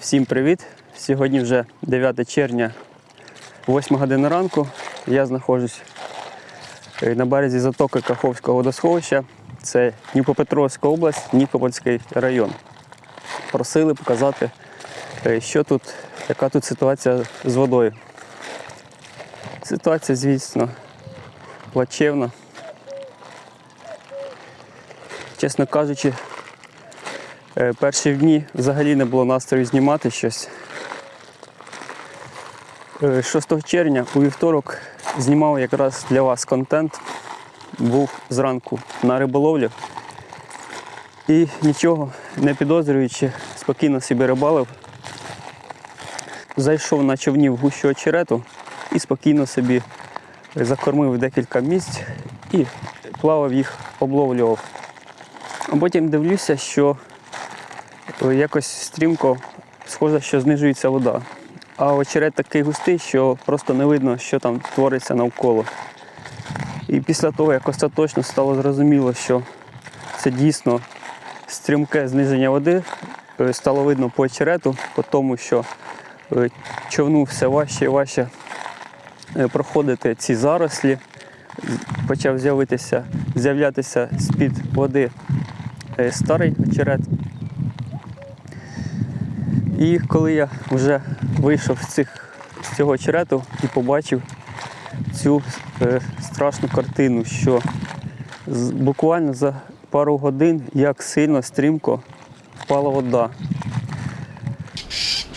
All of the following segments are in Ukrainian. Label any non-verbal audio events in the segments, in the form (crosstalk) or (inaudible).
Всім привіт! Сьогодні вже 9 червня, 8 година ранку. Я знаходжусь е, на березі затоки Каховського водосховища. Це Дніпропетровська область, Нікопольський район. Просили показати, е, що тут, яка тут ситуація з водою. Ситуація, звісно, плачевна. Чесно кажучи, Перші дні взагалі не було настрою знімати щось. Е, 6 червня у вівторок знімав якраз для вас контент. Був зранку на риболовлі і нічого не підозрюючи, спокійно собі рибалив. Зайшов на човні в гущу очерету і спокійно собі закормив декілька місць і плавав їх, обловлював. А потім дивлюся, що якось стрімко схоже, що знижується вода. А очерет такий густий, що просто не видно, що там твориться навколо. І після того, як остаточно стало зрозуміло, що це дійсно стрімке зниження води, е, стало видно по очерету, по тому, що е, човну все важче і важче е, проходити ці зарослі. Почав з'являтися з-під води старий очерет. І коли я вже вийшов з, цих, з цього очерету і побачив цю е, страшну картину, що з- буквально за пару годин як сильно стрімко впала вода.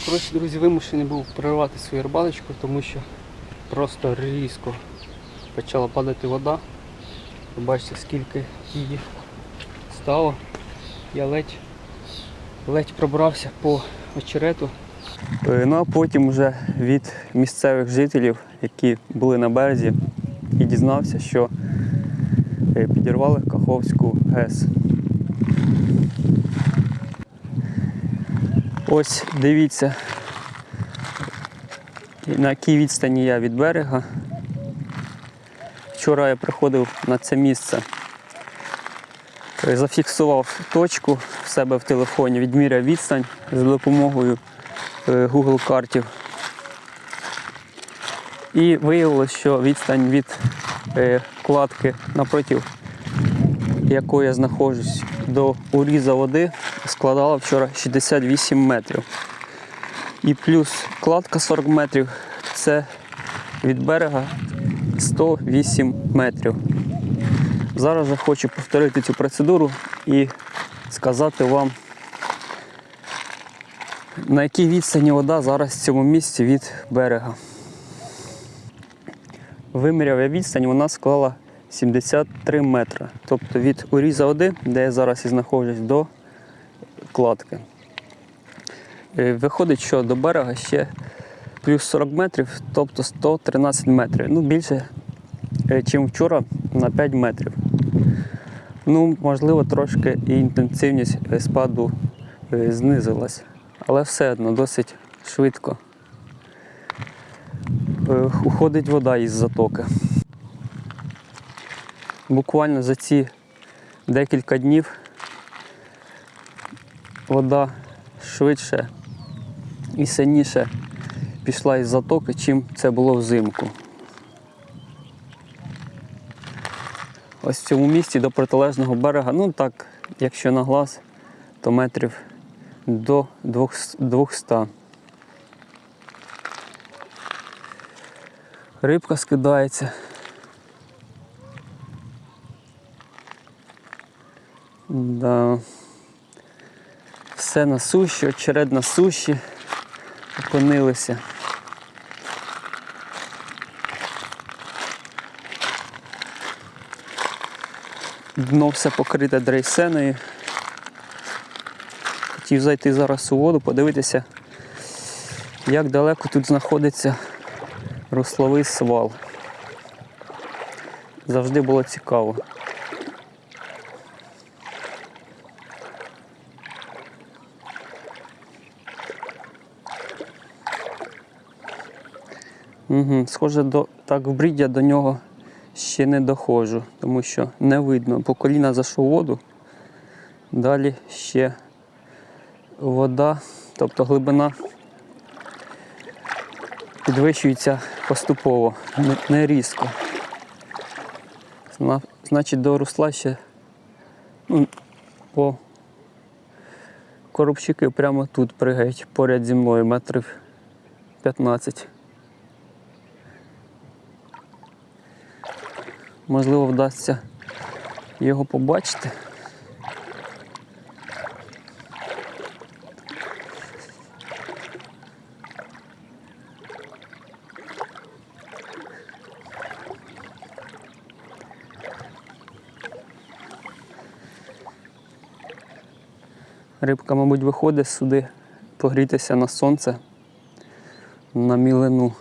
Коротше, друзі, вимушений був перервати свою рибалочку, тому що просто різко почала падати вода. Бачите, скільки її стало. Я ледь ледь пробрався по очерету. Е, Ну а потім вже від місцевих жителів, які були на березі, і дізнався, що е, підірвали Каховську ГЕС. Ось дивіться, на якій відстані я від берега. Вчора я приходив на це місце. Е, Зафіксував точку в себе в телефоні, відміряв відстань за допомогою е, Google картів. І виявилося, що відстань від е, кладки напроти якої я знаходжусь до уріза води складала вчора 68 метрів. І плюс кладка 40 метрів це від берега 108 метрів. Зараз я хочу повторити цю процедуру і сказати вам, на якій відстані вода зараз в цьому місці від берега. Виміряв я відстань, вона склала 73 метри. Тобто від уріза води, де я зараз і знаходжусь, до кладки. Е, Виходить, що до берега ще плюс 40 метрів, тобто 113 метрів. Ну, більше, ніж вчора на 5 метрів. Ну, можливо, трошки і інтенсивність е, спаду е, знизилась, але все одно досить швидко е, уходить вода із затоки. Буквально за ці декілька днів вода швидше і сильніше пішла із затоки, чим це було взимку. Ось в цьому місці до протилежного берега, ну так, якщо на глаз, то метрів до 200. Рибка скидається. Да. Все на суші, очеред на суші опинилися. Дно все покрите дрейсеною. Хотів зайти зараз у воду, подивитися, як далеко тут знаходиться русловий свал. Завжди було цікаво. Угу. Схоже, до, так в брід до нього ще не доходжу, тому що не видно. По коліна зайшов воду, далі ще вода тобто глибина підвищується поступово, не- різко. Значить, до русла ще ну, по коробчики прямо тут пригають поряд зі мною метрів 15. Можливо, вдасться його побачити. Рибка, мабуть, виходить сюди погрітися на сонце на мілину.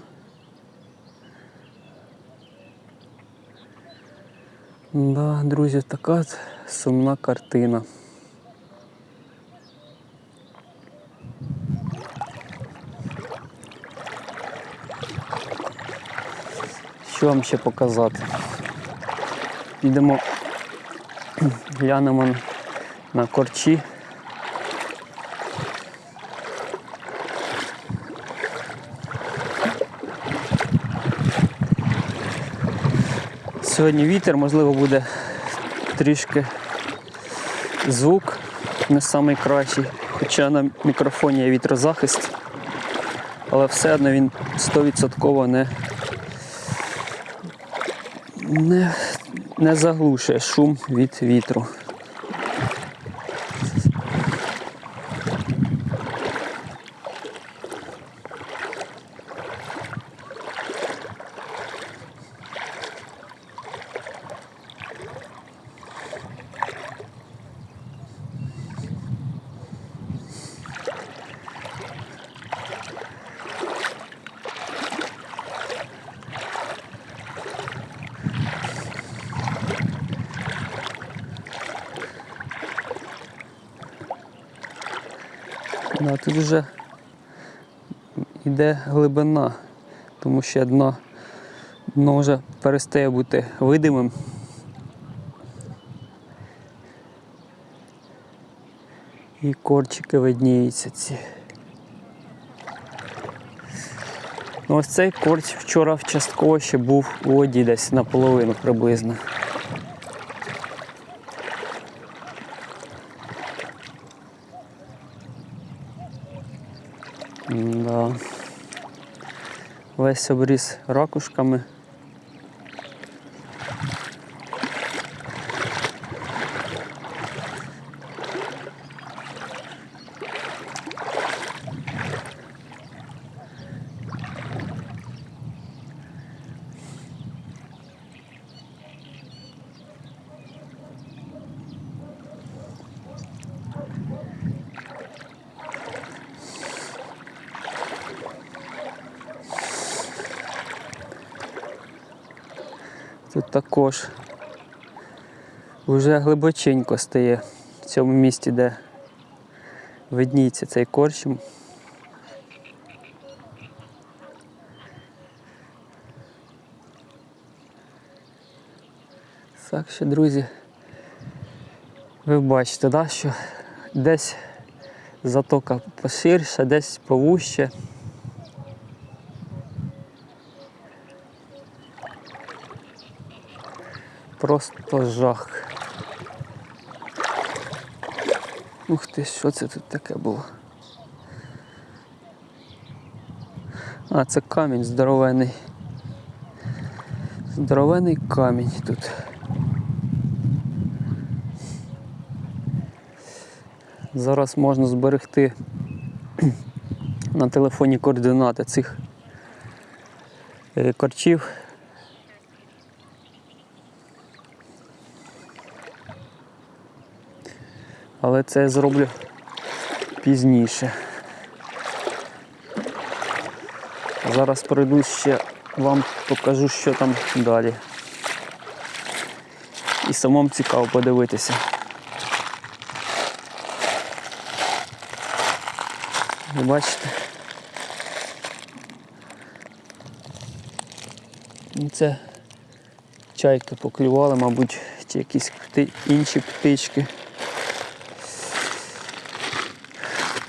Да, друзі, така сумна картина. Що вам ще показати? Йдемо, (clears throat) глянемо на корчі. Сьогодні вітер, можливо, буде трішки звук не найкращий, хоча на мікрофоні є вітрозахист, але все одно він 100% не, не, не заглушує шум від вітру. Да, тут вже йде глибина, тому що дно, дно вже перестає бути видимим. І корчики видніються ці. Ну, ось цей корч вчора частково ще був у воді десь наполовину приблизно. Весь обріз ракушками. Також вже глибоченько стає в цьому місці, де видніється цей корчм. Так що, друзі, ви бачите, да, що десь затока поширша, десь повуще. Просто жах. Ух ти, що це тут таке було? А, це камінь здоровений. Здоровений камінь тут. Зараз можна зберегти на телефоні координати цих е, корчів. Але це я зроблю пізніше. Зараз пройду ще вам покажу, що там далі. І самому цікаво подивитися. Ви бачите? Це чайки поклювали, мабуть, чи якісь інші птички.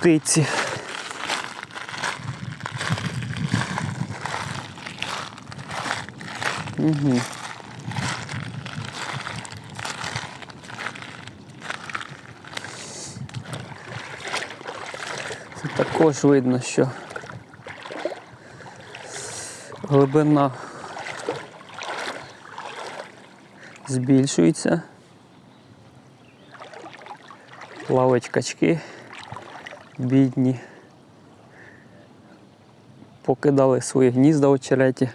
птиці. Угу. Це також видно, що глибина збільшується. Плавають качки бідні. Покидали свої гнізда очереті.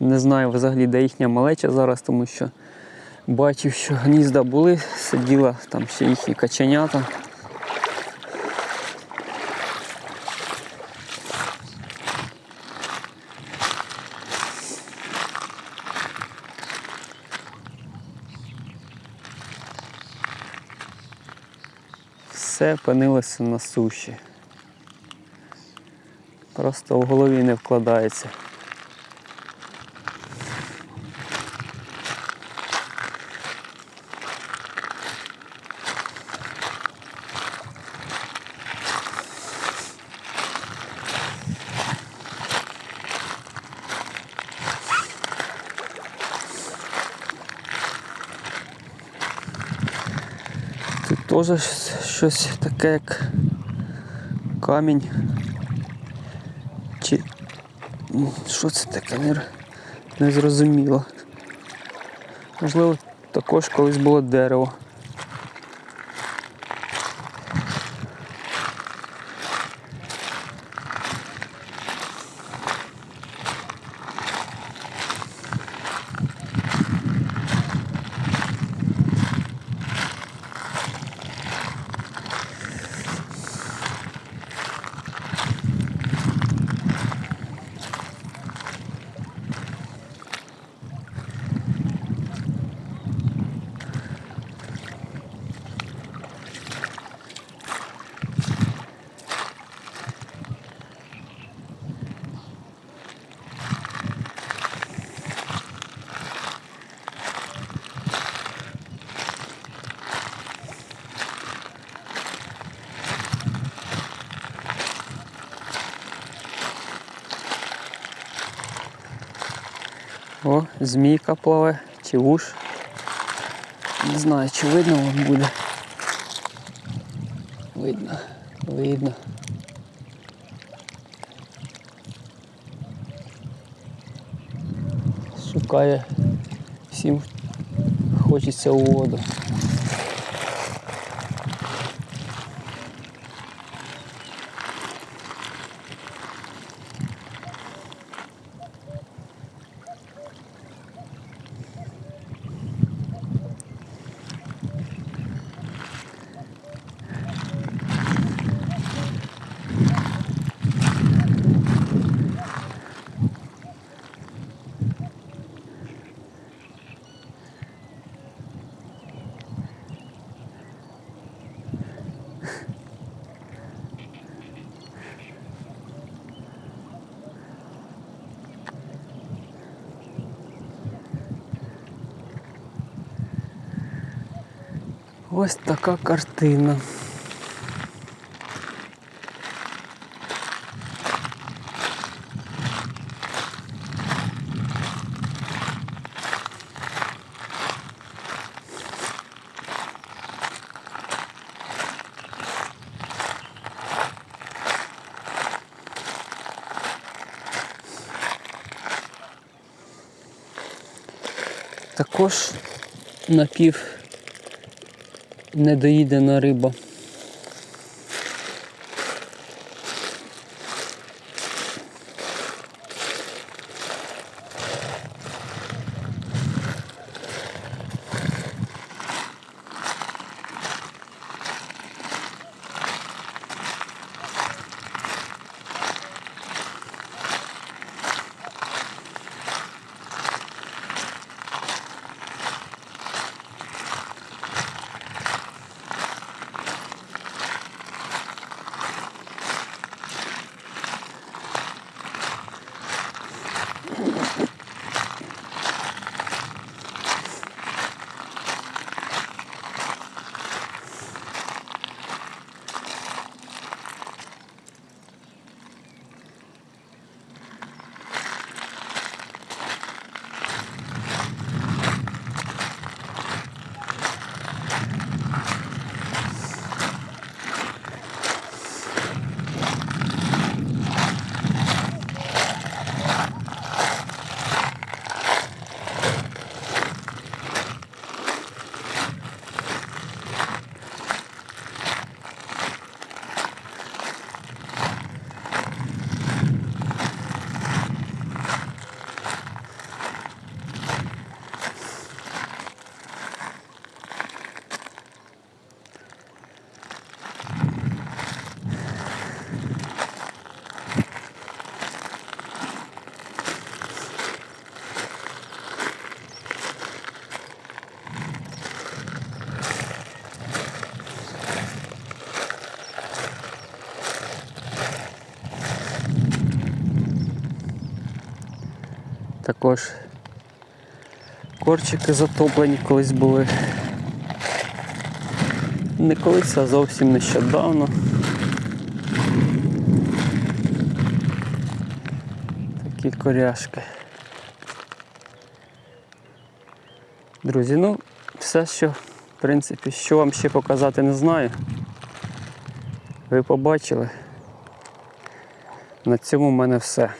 Не знаю взагалі, де їхня малеча зараз, тому що бачив, що гнізда були, сиділа там ще їхні каченята. Все опинилося на суші. Просто в голові не вкладається. Теж щось таке, як камінь. Чи що це таке? Не, не зрозуміло. Можливо, також колись було дерево. Змійка плаве, чи вуш. Не знаю, чи видно вам буде. Видно, видно. Шукає всім хочеться у воду. Ось така картина. Також напів недоїдена риба. Також корчики затоплені колись були. Не колись, а зовсім нещодавно. Такі коряшки. Друзі, ну, все, що, в принципі, що вам ще показати, не знаю. Ви побачили. На цьому в мене все.